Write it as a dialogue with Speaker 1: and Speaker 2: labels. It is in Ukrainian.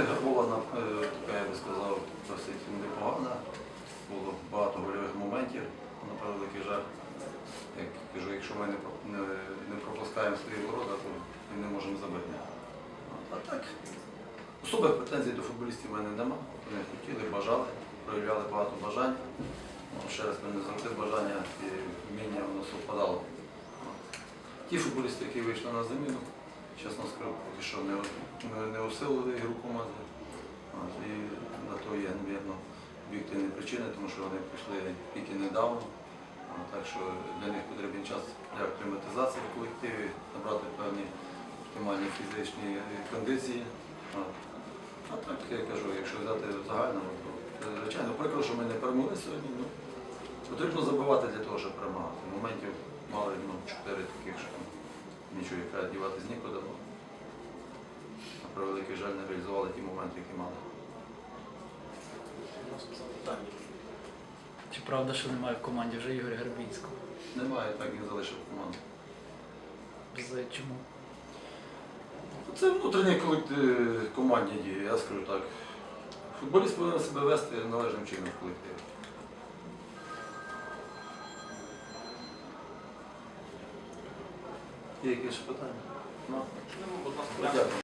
Speaker 1: Грабована, е, така, я би сказав, досить непогана. Було багато гольових моментів, на превеликий жаль. Як кажу, якщо ми не, не, пропускаємо свої ворота, то і не можемо забити. А так, особих претензій до футболістів в мене нема. Вони хотіли, бажали, проявляли багато бажань. Ну, ще раз, мене завжди бажання і вміння воно совпадало. Ті футболісти, які вийшли на заміну, чесно скажу, поки що не, не, усилили ігру команди. І на то є, мабуть, об'єктивні причини, тому що вони прийшли тільки недавно. Так що для них потрібен час для аккліматизації в колективі, набрати певні оптимальні фізичні кондиції. А, так, я кажу, якщо взяти в загальному, то е, звичайно, прикро, що ми не перемогли сьогодні. Ну, потрібно забивати для того, щоб перемагати. Моментів мали ну, чотири таких, що нічого яка діватись нікуди. Ну, на превеликий жаль, не реалізували ті моменти, які мали.
Speaker 2: Чи правда, що немає в команді вже Ігоря Гарбінського?
Speaker 1: Немає, так він залишив команду.
Speaker 2: З- Чому?
Speaker 1: Це внутрішній колектив командні дії, я скажу так. Футболіст повинен себе вести належним чином в колективі. Є якісь питання? Ну,
Speaker 3: Будь ласка.